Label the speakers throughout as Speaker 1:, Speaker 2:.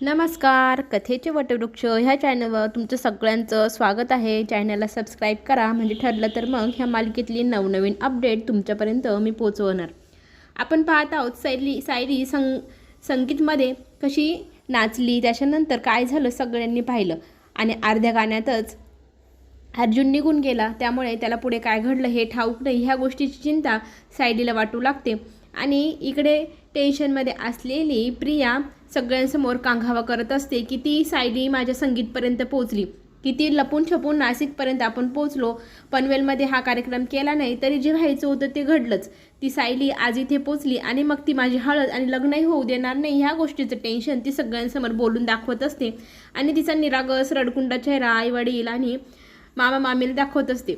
Speaker 1: नमस्कार कथेचे वटवृक्ष ह्या चॅनलवर तुमचं सगळ्यांचं स्वागत आहे. चॅनलला सबस्क्राईब करा म्हणजे ठरलं तर मग ह्या मालिकेतली नवनवीन अपडेट तुमच्यापर्यंत मी पोचवणार आपण पाहत आहोत सायली सायली सं संगीतमध्ये कशी नाचली त्याच्यानंतर काय झालं सगळ्यांनी पाहिलं. आणि अर्ध्या गाण्यातच अर्जुन निघून गेला त्यामुळे त्याला पुढे काय घडलं हे ठाऊक नाही ह्या गोष्टीची चिंता सायलीला वाटू लागते. आणि इकडे टेन्शनमध्ये असलेली प्रिया सगळ्यांसमोर कांघावा करत असते की ती सायली माझ्या संगीतपर्यंत पोचली किती लपून छपून नाशिकपर्यंत आपण पोचलो पनवेलमध्ये हा कार्यक्रम केला नाही तरी जे व्हायचं होतं ते घडलंच. ती सायली आज इथे पोचली आणि मग ती माझी हळद आणि लग्नही होऊ देणार नाही ह्या गोष्टीचं टेन्शन ती सगळ्यांसमोर बोलून दाखवत असते. आणि तिचा निरागस रडकुंडा चेहरा आईवडील आणि मामा मामीला दाखवत असते.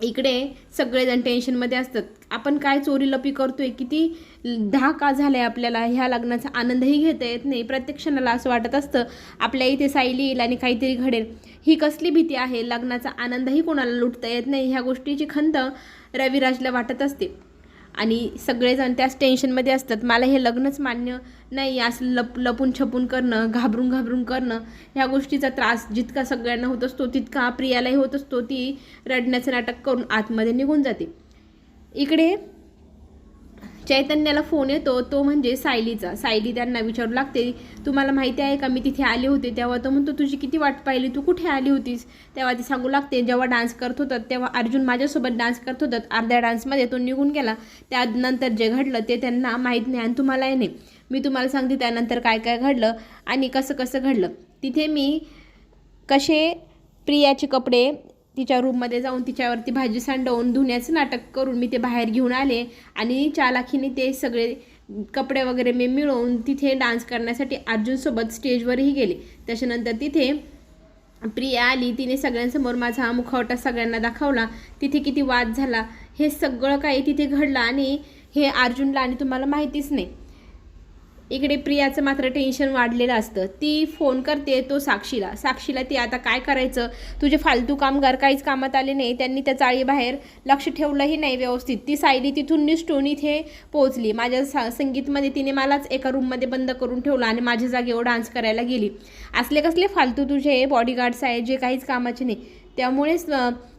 Speaker 1: इकडे सगळेजण टेन्शनमध्ये असतात. आपण काय चोरी लपी करतोय? किती दहा का झालाय आपल्याला. ह्या लग्नाचा आनंदही घेता येत नाही. प्रत्येक क्षणाला असं वाटत असतं आपल्या इथे सायली येईल आणि काहीतरी घडेल. ही कसली भीती आहे? लग्नाचा आनंदही कोणाला लुटता येत नाही. ह्या गोष्टीची खंत रविराजला वाटत असते. आणि सगळेजण त्याच टेन्शनमध्ये असतात. मला हे लग्नच मान्य नाही. असं लप लपून छपून करणं घाबरून घाबरून करणं ह्या गोष्टीचा त्रास जितका सगळ्यांना होत असतो तितका प्रियालाही होत असतो. ती रडण्याचं नाटक करून आतमध्ये निघून जाते. इकडे चैतन्याला फोन येतो तो म्हणजे सायलीचा. सायली त्यांना विचारू लागते तुम्हाला माहिती आहे का मी तिथे आले होते तेव्हा? तो म्हणतो तुझी किती वाट पाहिली? तू कुठे आली होतीस? तेव्हा ती सांगू लागते जेव्हा डान्स करत होतात तेव्हा अर्जुन माझ्यासोबत डान्स करत होतात. अर्ध्या डान्समध्ये तो निघून गेला. त्यानंतर जे घडलं ते त्यांना माहीत नाही आणि तुम्हालाही नाही. मी तुम्हाला सांगते त्यानंतर काय काय घडलं आणि कसं कसं घडलं. तिथे मी कसे प्रियाचे कपडे तिच्या रूममध्ये जाऊन तिच्यावरती भाजी सांडवून धुण्याचं नाटक करून मी ते बाहेर घेऊन आले आणि चालाखीने ते सगळे कपडे वगैरे मी मिळवून तिथे डान्स करण्यासाठी अर्जुनसोबत स्टेजवरही गेले. त्याच्यानंतर तिथे प्रिया आली तिने सगळ्यांसमोर माझा हा मुखवटा सगळ्यांना दाखवला. तिथे किती वाद झाला हे सगळं काही तिथे घडलं आणि हे अर्जुनला आणि तुम्हाला माहितीच नाही. इकडे प्रियाचं मात्र टेन्शन वाढलेलं असतं. ती फोन करते तो साक्षीला. साक्षीला ती आता काय करायचं? तुझे फालतू कामगार काहीच कामात आले नाही. त्यांनी त्या चाळीबाहेर लक्ष ठेवलंही नाही व्यवस्थित. ती सायली तिथून निष्ठून इथे पोहोचली. माझ्या सा संगीतमध्ये तिने मलाच एका रूममध्ये बंद करून ठेवलं आणि माझ्या जागेवर डान्स करायला गेली. असले कसले फालतू तुझे बॉडीगार्ड्स आहे जे काहीच कामाचे नाही. त्यामुळेच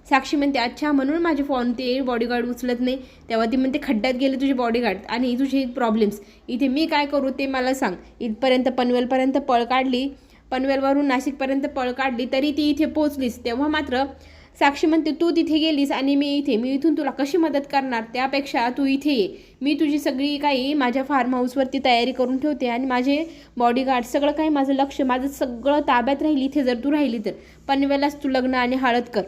Speaker 1: साक्षी म्हणते अच्छा म्हणून माझे फोन ते बॉडीगार्ड उचलत नाही. तेव्हा ती म्हणते खड्ड्यात गेले तुझे बॉडीगार्ड आणि तुझे प्रॉब्लेम्स इथे मी काय करू ते मला सांग. इथपर्यंत पनवेलपर्यंत पळ काढली. पनवेलवरून नाशिकपर्यंत पळ काढली. तरी ती इथे पोचलीस तेव्हा मात्र साक्षी म्हणते तू तिथे गेलीस आणि मी इथे. मी इथून तुला कशी मदत करणार? त्यापेक्षा तू इथे ये. मी तुझी सगळी काही माझ्या फार्म हाऊसवरती तयारी करून ठेवते आणि माझे बॉडीगार्ड सगळं काही माझं लक्ष माझं सगळं ताब्यात राहील. इथे जर तू राहिली तर. पनवेलाच तू लग्न आणि हळद कर.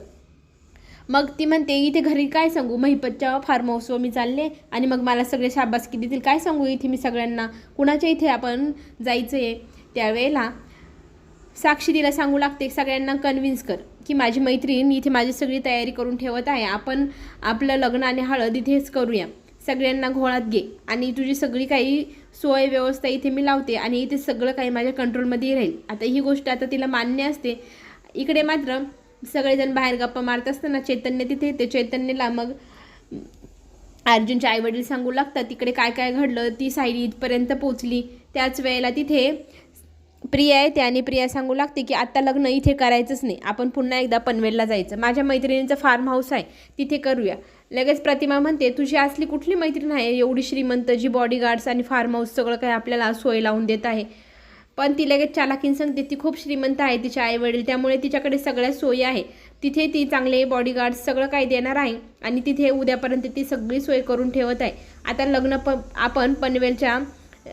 Speaker 1: मग ती म्हणते इथे घरी काय सांगू? महिपतच्या फार्म हाऊसवर मी चालले आणि मग मला सगळे शाबासकी देतील. काय सांगू इथे मी सगळ्यांना? कुणाच्या इथे आपण जायचं आहे त्यावेळेला? साक्षी तिला सांगू लागते सगळ्यांना कन्व्हिन्स कर की माझी मैत्रीण इथे माझी सगळी तयारी करून ठेवत आहे. आपण आपलं लग्न आणि हळद इथेच करूया. सगळ्यांना घोळात घे आणि तुझी सगळी काही सोय व्यवस्था इथे मी लावते आणि इथे सगळं काही माझ्या कंट्रोलमध्ये राहील. आता ही गोष्ट आता तिला मान्य असते. इकडे मात्र सगळेजण बाहेर गप्पा मारत असताना चैतन्य तिथे येते. चैतन्यला मग अर्जुनचे आईवडील सांगू लागतात तिकडे काय काय घडलं? ती सायली इथपर्यंत पोचली त्याच वेळेला तिथे प्रिया येते आणि प्रिया सांगू लागते की आत्ता लग्न इथे करायचंच नाही. आपण पुन्हा एकदा पनवेलला जायचं. माझ्या मैत्रिणीचं फार्म हाऊस आहे. तिथे करूया. लगेच प्रतिमा म्हणते तुझी असली कुठली मैत्रीण आहे? एवढी श्रीमंत जी बॉडीगार्ड्स आणि फार्म हाऊस सगळं काही आपल्याला सोय लावून देत आहे. पण ती लगेच चालाकीन सांगते ती खूप श्रीमंत आहे तिचे आईवडील. त्यामुळे तिच्याकडे सगळ्या सोयी आहे. तिथे ती चांगले बॉडीगार्ड्स सगळं काही देणार आहे आणि तिथे उद्यापर्यंत ती सगळी सोय करून ठेवत आहे. आता लग्न प आपण पनवेलच्या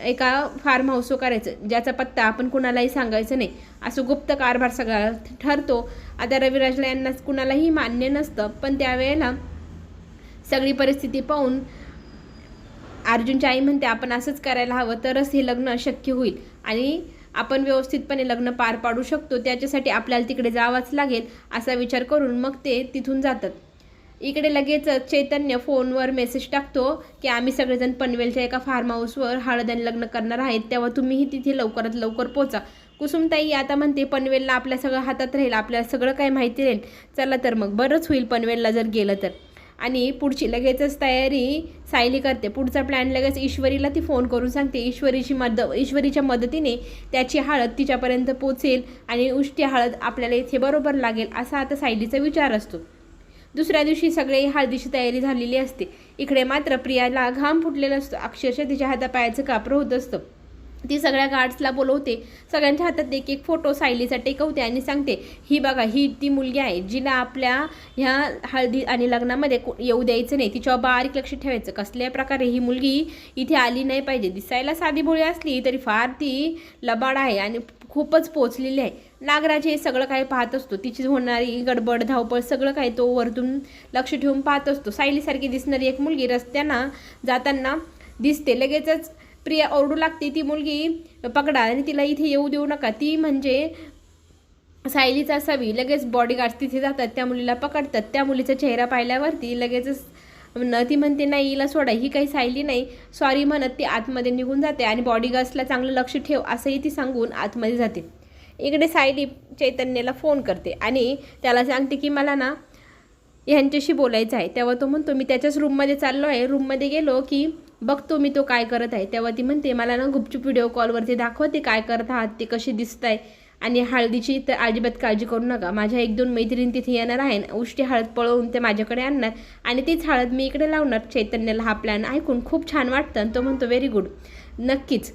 Speaker 1: एका फार्म हाऊसवर करायचं. ज्याचा पत्ता आपण कुणालाही सांगायचं नाही. असं गुप्त कारभार सगळा ठरतो. आता रविराजला यांना कुणालाही मान्य नसतं. पण त्यावेळेला सगळी परिस्थिती पाहून अर्जुनची आई म्हणते आपण असंच करायला हवं तरच हे लग्न शक्य होईल. आणि आपण व्यवस्थितपणे लग्न पार पाडू शकतो त्याच्यासाठी आपल्याला तिकडे जावंच लागेल असा विचार करून मग ते तिथून जातात. इकडे लगेचच चैतन्य फोनवर मेसेज टाकतो की आम्ही सगळेजण पनवेलच्या एका फार्म हाऊसवर हळद आणि लग्न करणार आहेत तेव्हा तुम्हीही तिथे लवकरात लवकर पोचा. कुसुमताई आता म्हणते पनवेलला आपल्या सगळं हातात राहील आपल्याला सगळं काही माहिती राहील. चला तर मग बरंच होईल पनवेलला जर गेलं तर. आणि पुढची लगेचच तयारी सायली करते. पुढचा प्लॅन लगेच ईश्वरीला ती फोन करून सांगते. ईश्वरीची मद ईश्वरीच्या मदतीने त्याची हळद तिच्यापर्यंत पोचेल आणि उष्टी हळद आपल्याला इथे बरोबर लागेल असा आता सायलीचा विचार असतो. दुसऱ्या दिवशी सगळे हळदीची तयारी झालेली असते. इकडे मात्र प्रियाला घाम फुटलेला असतो. अक्षरशः तिच्या हातापायाचं कापरं होत असतं. ती सगळ्या गार्ड्सला बोलवते. सगळ्यांच्या हातात एक एक फोटो सायलीचा टेकवते आणि सांगते ही बघा ही ती मुलगी आहे जिला आपल्या ह्या हळदी आणि लग्नामध्ये को- येऊ द्यायचं नाही. तिच्यावर बारीक लक्ष ठेवायचं. कसल्या प्रकारे ही मुलगी इथे आली नाही पाहिजे. दिसायला साधी भोळी असली तरी फार ती लबाड आहे आणि खूपच पोचलेली आहे. नागराज हे सगळं काही पाहत असतो. तिची होणारी गडबड धावपळ सगळं काही तो वरतून लक्ष ठेवून पाहत असतो. सायलीसारखी दिसणारी एक मुलगी रस्त्यांना जाताना दिसते. लगेचच प्रिया ओरडू लागते ती मुलगी पकडा आणि तिला इथे येऊ देऊ नका. ती म्हणजे सायलीचा असावी लगेच बॉडीगार्ड तिथे जातात त्या मुलीला पकडतात. त्या मुलीचा चेहरा पाहिल्यावरती लगेचच न ती म्हणते नाही हिला सोडा. ही काही सायली नाही. सॉरी म्हणत ती आतमध्ये निघून जाते आणि बॉडीगार्ड्सला चांगलं लक्ष ठेव असंही ती सांगून आतमध्ये जाते. इकडे सायली चैतन्याला फोन करते आणि त्याला सांगते की मला ना ह्यांच्याशी बोलायचं आहे. तेव्हा तो म्हणतो मी त्याच्याच रूममध्ये चाललो आहे. रूममध्ये गेलो की बघतो मी तो काय करत आहे. तेव्हा ती म्हणते मला ना गुपचूप व्हिडिओ कॉलवरती दाखवते काय करत आहात ते कसे दिसत आहे आणि हळदीची तर अजिबात काळजी करू नका. माझ्या एक दोन मैत्रीण तिथे येणार आहे. उष्टी हळद पळवून ते माझ्याकडे आणणार. आणि तीच हळद मी इकडे लावणार. चैतन्याला हा प्लॅन ऐकून खूप छान वाटतं आणि तो म्हणतो व्हेरी गुड नक्कीच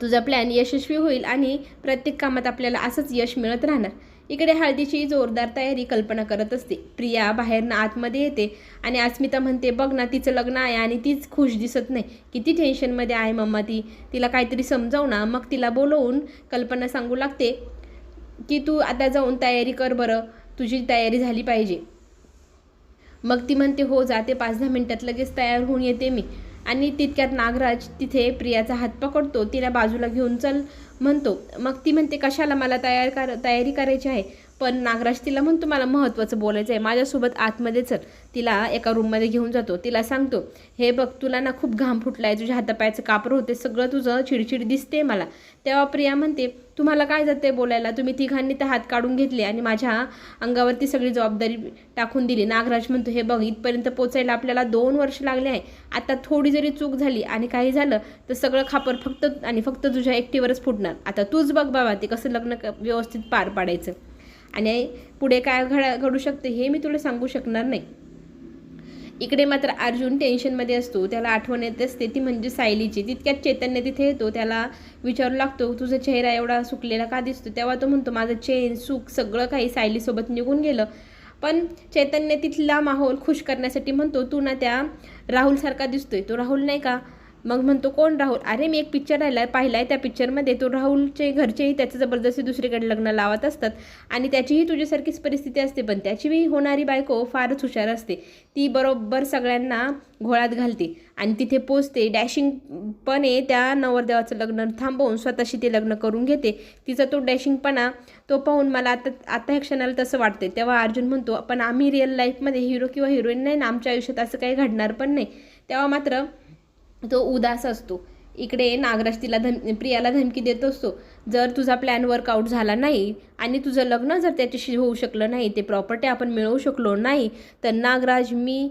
Speaker 1: तुझा प्लॅन यशस्वी होईल आणि प्रत्येक कामात आपल्याला असंच यश मिळत राहणार. इकडे हळदीची जोरदार तयारी कल्पना करत असते. प्रिया बाहेरनं आतमध्ये येते आणि अस्मिता म्हणते बघ ना तिचं लग्न आहे आणि तीच खुश दिसत नाही. किती टेन्शनमध्ये आहे मम्मा ती. तिला काहीतरी समजाव ना. मग तिला बोलवून कल्पना सांगू लागते की तू आता जाऊन तयारी कर बरं. तुझी तयारी झाली पाहिजे. मग ती म्हणते हो जाते. पाच दहा मिनटात लगेच तयार होऊन येते मी. आणि तितक्यात नागराज तिथे प्रियाचा हात पकडतो तिला बाजूला घेऊन चल म्हणतो. मग ती म्हणते कशाला मला तयार कर तयारी करायची आहे? पण नागराज तिला म्हणतो मला महत्त्वाचं बोलायचं आहे माझ्यासोबत आतमध्ये चल. तिला एका रूममध्ये घेऊन जातो. तिला सांगतो हे बघ तुला ना खूप घाम फुटला आहे तुझ्या हातापायाचं कापर होते. सगळं तुझं चिडचिड दिसते मला. तेव्हा प्रिया म्हणते तुम्हाला काय जाते बोलायला? तुम्ही तिघांनी तर हात काढून घेतले आणि माझ्या अंगावरती सगळी जबाबदारी टाकून दिली. नागराज म्हणतो हे बघ इथपर्यंत पोचायला आपल्याला दोन वर्ष लागले आहे. आता थोडी जरी चूक झाली आणि काही झालं तर सगळं खापर फक्त आणि फक्त तुझ्या एकटीवरच फुटणार. आता तूच बघ बाबा ते कसं लग्न क- व्यवस्थित पार पाडायचं. आणि पुढे काय घडा घडू शकते हे मी तुला सांगू शकणार नाही. इकडे मात्र अर्जुन टेन्शनमध्ये असतो. त्याला आठवण येत असते. ती म्हणजे सायलीची. तितक्यात चैतन्य तिथे येतो त्याला विचारू लागतो तुझा चेहरा एवढा सुकलेला का दिसतो तेव्हा तो म्हणतो माझं चेन सुख सगळं काही सायलीसोबत निघून गेलं. पण चैतन्य तिथला माहोल खुश करण्यासाठी म्हणतो तू ना त्या राहुलसारखा दिसतोय. तो राहुल नाही का मग म्हणतो कोण राहुल? अरे मी एक पिक्चर राहिला पाहिला आहे त्या पिक्चरमध्ये तो राहुलचे घरचेही त्याचं जबरदस्ती दुसरीकडे लग्न लावत असतात आणि त्याचीही तुझ्यासारखीच परिस्थिती असते पण त्याचीही होणारी बायको फारच हुशार असते. ती बरोबर सगळ्यांना घोळात घालते आणि तिथे पोचते. डॅशिंगपणे त्या नवरदेवाचं लग्न थांबवून स्वतःशी ते लग्न करून घेते. तिचा तो डॅशिंगपणा तो पाहून मला आता आता ह्या क्षणाला तसं वाटते तेव्हा अर्जुन म्हणतो पण आम्ही रिअल लाईफमध्ये हिरो किंवा हिरोईन नाही ना? आमच्या आयुष्यात असं काही घडणार पण नाही. तेव्हा मात्र तो उदास असतो. इकडे नागराज तिला धम प्रियाला धमकी देत असतो. जर तुझा प्लॅन वर्कआउट झाला नाही आणि तुझं लग्न जर त्याच्याशी होऊ शकलं नाही ते प्रॉपर्टी आपण मिळवू शकलो नाही तर नागराज मी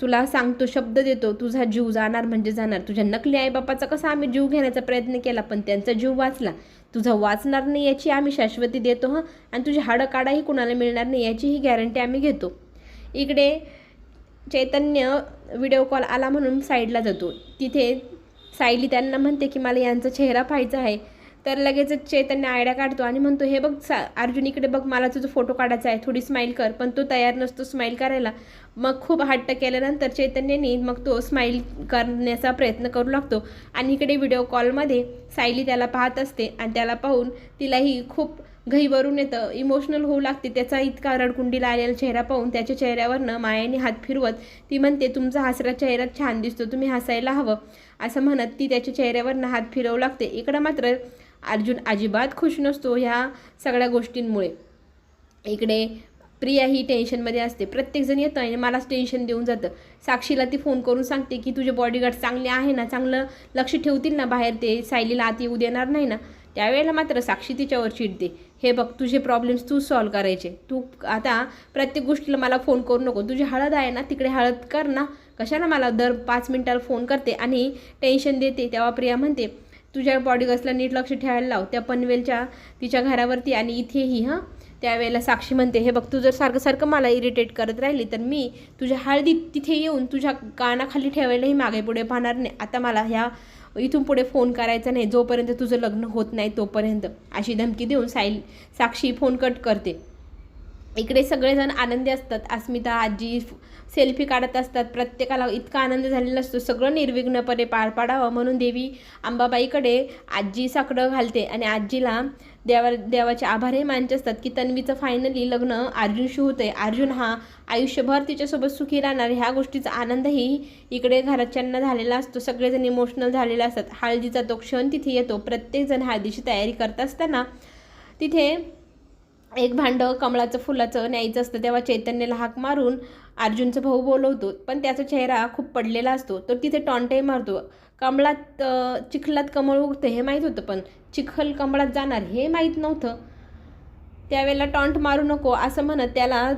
Speaker 1: तुला सांगतो शब्द देतो तुझा जीव जाणार म्हणजे जाणार. तुझ्या नकली आईबापाचा कसा आम्ही जीव घेण्याचा प्रयत्न केला पण त्यांचा जीव वाचला. तुझा वाचणार नाही याची आम्ही शाश्वती देतो हं. आणि तुझी हाडं काढाही कुणाला मिळणार नाही याचीही गॅरंटी आम्ही घेतो. इकडे चैतन्य व्हिडिओ कॉल आला म्हणून साईडला जातो. तिथे सायली त्यांना म्हणते की मला यांचा चेहरा पाहायचा आहे. तर लगेचच चैतन्य आयडिया काढतो आणि म्हणतो हे बघ सा अर्जुन इकडे बघ मला तुझा फोटो काढायचा आहे. थोडी स्माईल कर. पण तो तयार नसतो स्माईल करायला. मग खूप हट्ट केल्यानंतर चैतन्याने मग तो स्माईल करण्याचा प्रयत्न करू लागतो. आणि इकडे व्हिडिओ कॉलमध्ये सायली त्याला पाहत असते आणि त्याला पाहून तिलाही खूप घईवरून येतं. इमोशनल होऊ लागते. त्याचा इतका रडकुंडीला आलेला चेहरा पाहून त्याच्या चेहऱ्यावरनं मायाने हात फिरवत ती म्हणते तुमचा हसरा चेहरा छान दिसतो. तुम्ही हसायला हवं. असं म्हणत ती त्याच्या चेहऱ्यावरनं हात फिरवू लागते. इकडं मात्र अर्जुन अजिबात खुश नसतो ह्या सगळ्या गोष्टींमुळे. इकडे प्रिया ही टेन्शनमध्ये असते. प्रत्येकजण येतं आणि मलाच टेन्शन देऊन जातं. साक्षीला ती फोन करून सांगते की तुझे बॉडीगार्ड चांगले आहे ना? चांगलं लक्ष ठेवतील ना बाहेर? ते सायलीला आत येऊ देणार नाही ना? त्यावेळेला मात्र साक्षी तिच्यावर चिडते. हे बघ तुझे प्रॉब्लेम्स तू सॉल्व करायचे. तू आता प्रत्येक गोष्टीला मला फोन करू नको. तुझी हळद आहे ना तिकडे हळद कर ना. कशाला मला दर पाच मिनिटाला फोन करते आणि टेन्शन देते? तेव्हा प्रिया म्हणते तुझ्या बॉडीगर्सला नीट लक्ष ठेवायला लाव. त्या पनवेलच्या तिच्या घरावरती आणि इथेही हां? त्यावेळेला साक्षी म्हणते हे बघ तू जर सारखं सारखं मला इरिटेट करत राहिली तर मी तुझ्या हळदीत तिथे येऊन तुझ्या कानाखाली ठेवायलाही मागे पुढे पाहणार नाही. आता मला ह्या इथून पुढे फोन करायचा नाही जोपर्यंत तुझं लग्न होत नाही तोपर्यंत अशी धमकी देऊन साईल साक्षी फोन कट करते. इकडे सगळेजण आनंदी असतात. अस्मिता आजी सेल्फी काढत असतात. प्रत्येकाला इतका आनंद झालेला असतो. सगळं निर्विघ्नपणे पार पाडावं म्हणून देवी अंबाबाईकडे आजी साकडं घालते आणि आजीला देवा देवाचे आभारही मानचे असतात की तन्वीचं फायनली लग्न अर्जुनशी होतंय. अर्जुन हा आयुष्यभर तिच्यासोबत सुखी राहणार. ह्या गोष्टीचा आनंदही इकडे घरच्यांना झालेला असतो. सगळेजण इमोशनल झालेले असतात. हळदीचा तो क्षण तिथे येतो. प्रत्येकजण हळदीची तयारी करत असताना तिथे एक भांडं कमळाचं फुलाचं न्यायचं असतं तेव्हा चैतन्याला हाक मारून अर्जुनचा भाऊ बोलवतो. पण त्याचा चेहरा खूप पडलेला असतो. तो तिथे टॉन्टही मारतो. कमळात चिखलात कमळ उगतं हे माहीत होतं पण चिखल कमळात जाणार हे माहीत नव्हतं. त्यावेळेला टॉन्ट मारू नको असं म्हणत त्याला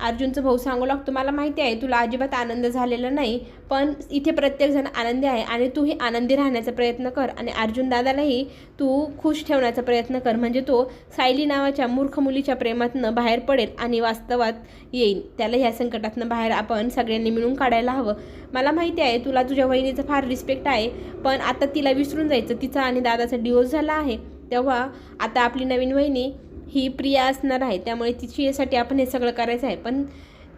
Speaker 1: अर्जुनचा भाऊ सांगू लागतो मला माहिती आहे तुला अजिबात आनंद झालेला नाही पण इथे प्रत्येकजण आनंदी आहे आणि तूही आनंदी राहण्याचा प्रयत्न कर आणि अर्जुन दादालाही तू खुश ठेवण्याचा प्रयत्न कर. म्हणजे तो सायली नावाच्या मूर्ख मुलीच्या प्रेमातनं बाहेर पडेल आणि वास्तवात येईल. त्याला ह्या संकटातनं बाहेर आपण सगळ्यांनी मिळून काढायला हवं. मला माहिती आहे तुला तुझ्या वहिनीचं फार रिस्पेक्ट आहे पण आता तिला विसरून जायचं. तिचा आणि दादाचा डिवोर्स झाला आहे. तेव्हा आता आपली नवीन वहिनी ही प्रिया असणार आहे त्यामुळे तिच्यासाठी आपण हे सगळं करायचं आहे. पण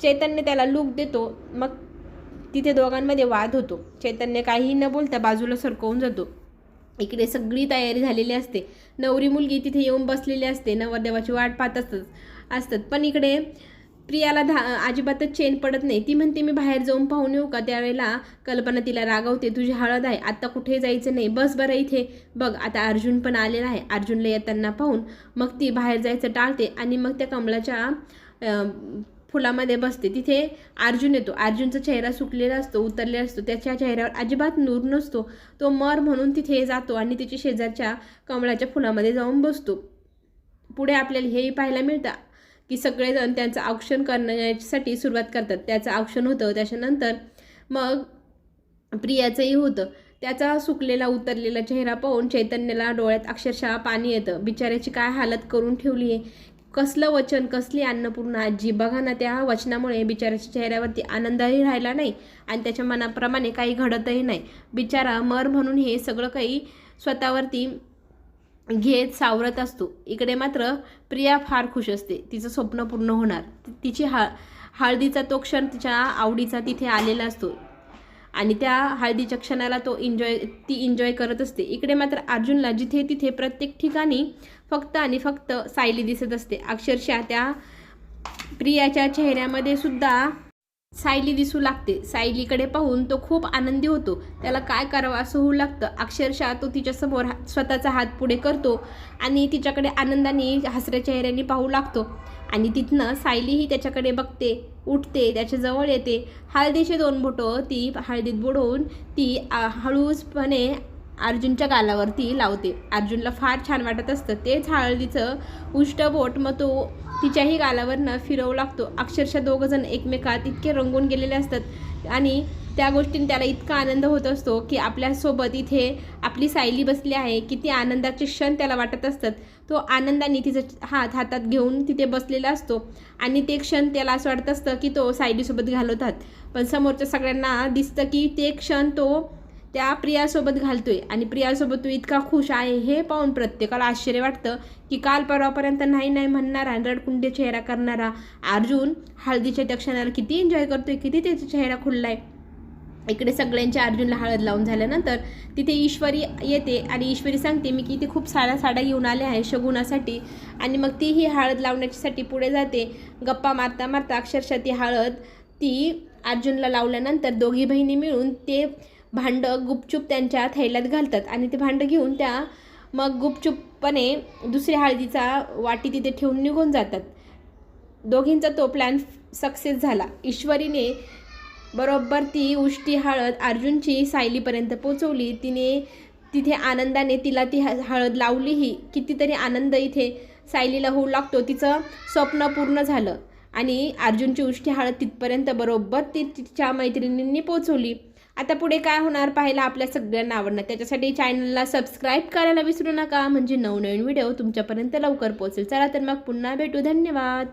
Speaker 1: चैतन्य त्याला लूक देतो मग तिथे दोघांमध्ये वाद होतो. चैतन्य काहीही न बोलता बाजूला सरकवून जातो. इकडे सगळी तयारी झालेली असते. नवरी मुलगी तिथे येऊन बसलेली असते. नवरदेवाची वाट पाहत असतात असतात. पण इकडे प्रियाला धा अजिबातच चेन पडत नाही. ती म्हणते मी बाहेर जाऊन पाहून येऊ का? त्यावेळेला कल्पना तिला रागवते तुझी हळद आहे आत्ता कुठे जायचं नाही? बस बरं इथे. बघ आता अर्जुन पण आलेला आहे. अर्जुनला येताना पाहून मग ती बाहेर जायचं टाळते आणि मग त्या कमळाच्या फुलामध्ये बसते. तिथे अर्जुन येतो. अर्जुनचा चेहरा सुकलेला असतो उतरलेला असतो. त्याच्या चेहऱ्यावर अजिबात नूर नसतो. तो मर म्हणून तिथे जातो आणि तिच्या शेजारच्या कमळाच्या फुलामध्ये जाऊन बसतो. पुढे आपल्याला हेही पाहायला मिळतं. की सगळेजण त्यांचं औक्षण करण्यासाठी सुरुवात करतात. त्याचं औक्षण होतं त्याच्यानंतर मग प्रियाचंही होतं. त्याचा सुकलेला उतरलेला चेहरा पाहून चैतन्याला डोळ्यात अक्षरशः पाणी येतं. बिचाऱ्याची काय हालत करून ठेवली आहे? कसलं वचन कसली अन्नपूर्णा आजी? बघा ना त्या वचनामुळे बिचाऱ्याच्या चेहऱ्यावरती आनंदही राहिला नाही आणि त्याच्या मनाप्रमाणे काही घडतही नाही. बिचारा मर म्हणून हे सगळं काही स्वतःवरती घेत सावरत असतो. इकडे मात्र प्रिया फार खुश असते. तिचं स्वप्न पूर्ण होणार. तिची हा हळदीचा तो क्षण तिच्या आवडीचा तिथे आलेला असतो. आणि त्या हळदीच्या क्षणाला तो एन्जॉय ती एन्जॉय करत असते. इकडे मात्र अर्जुनला जिथे तिथे प्रत्येक ठिकाणी फक्त आणि फक्त सायली दिसत असते. अक्षरशः त्या प्रियाच्या चेहऱ्यामध्ये सुद्धा सायली दिसू लागते. सायलीकडे पाहून तो खूप आनंदी होतो. त्याला काय करावं असं होऊ लागतं? अक्षरशः तो तिच्यासमोर हा- स्वतःचा हात पुढे करतो आणि तिच्याकडे आनंदाने हसऱ्या चेहऱ्याने पाहू लागतो. आणि तिथनं सायलीही त्याच्याकडे बघते उठते त्याच्याजवळ येते. हळदीचे दोन बोटं ती हळदीत बुडवून ती हळूसपणे अर्जुनच्या गालावरती लावते. अर्जुनला फार छान वाटत असतं. तेच हळदीचं उष्ट बोट मग तो तिच्याही गालावरनं फिरवू लागतो. अक्षरशः दोघंजण एकमेकात इतके रंगून गेलेले असतात आणि त्या गोष्टीने त्याला इतका आनंद होत असतो की आपल्यासोबत इथे आपली सायली बसली आहे. किती आनंदाचे क्षण त्याला वाटत असतात. तो आनंदाने तिचा हात हातात घेऊन तिथे बसलेला असतो आणि ते क्षण त्याला असं वाटत असतं की तो सायलीसोबत घालवतात. पण समोरच्या सगळ्यांना दिसतं की ते क्षण तो त्या प्रियासोबत घालतोय. आणि प्रियासोबत तो इतका खुश आहे हे पाहून प्रत्येकाला आश्चर्य वाटतं की काल परवापर्यंत नाही नाही म्हणणारा रडकुंडे चेहरा करणारा अर्जुन हळदीच्या त्या क्षणाला किती एन्जॉय करतोय किती त्याचा चेहरा खुलला आहे इकडे सगळ्यांच्या अर्जुनला हळद लावून झाल्यानंतर तिथे ईश्वरी येते आणि ईश्वरी सांगते मी की इथे खूप साड्या साड्या घेऊन आल्या आहे शगुनासाठी आणि मग ती ही हळद लावण्यासाठी पुढे जाते. गप्पा मारता मारता अक्षरशः ती हळद ती अर्जुनला लावल्यानंतर दोघी बहिणी मिळून ते भांडं गुपचूप त्यांच्या थैल्यात घालतात आणि ते भांडं घेऊन त्या मग गुपचूपपणे दुसऱ्या हळदीचा वाटी तिथे ठेवून निघून जातात. दोघींचा तो प्लॅन सक्सेस झाला. ईश्वरीने बरोबर ती उष्टी हळद अर्जुनची सायलीपर्यंत पोचवली. तिने तिथे आनंदाने तिला ती ह- हळद लावलीही. कितीतरी आनंद इथे सायलीला होऊ लागतो. तिचं स्वप्न पूर्ण झालं आणि अर्जुनची उष्टी हळद तिथपर्यंत बरोबर ती तिच्या मैत्रिणींनी पोचवली. आता पुढे काय होणार पाहायला आपल्या सगळ्यांना आवडणार. त्याच्यासाठी चॅनलला सबस्क्राईब करायला विसरू नका. म्हणजे नवनवीन व्हिडिओ तुमच्यापर्यंत लवकर पोहोचेल. चला तर मग पुन्हा भेटू. धन्यवाद.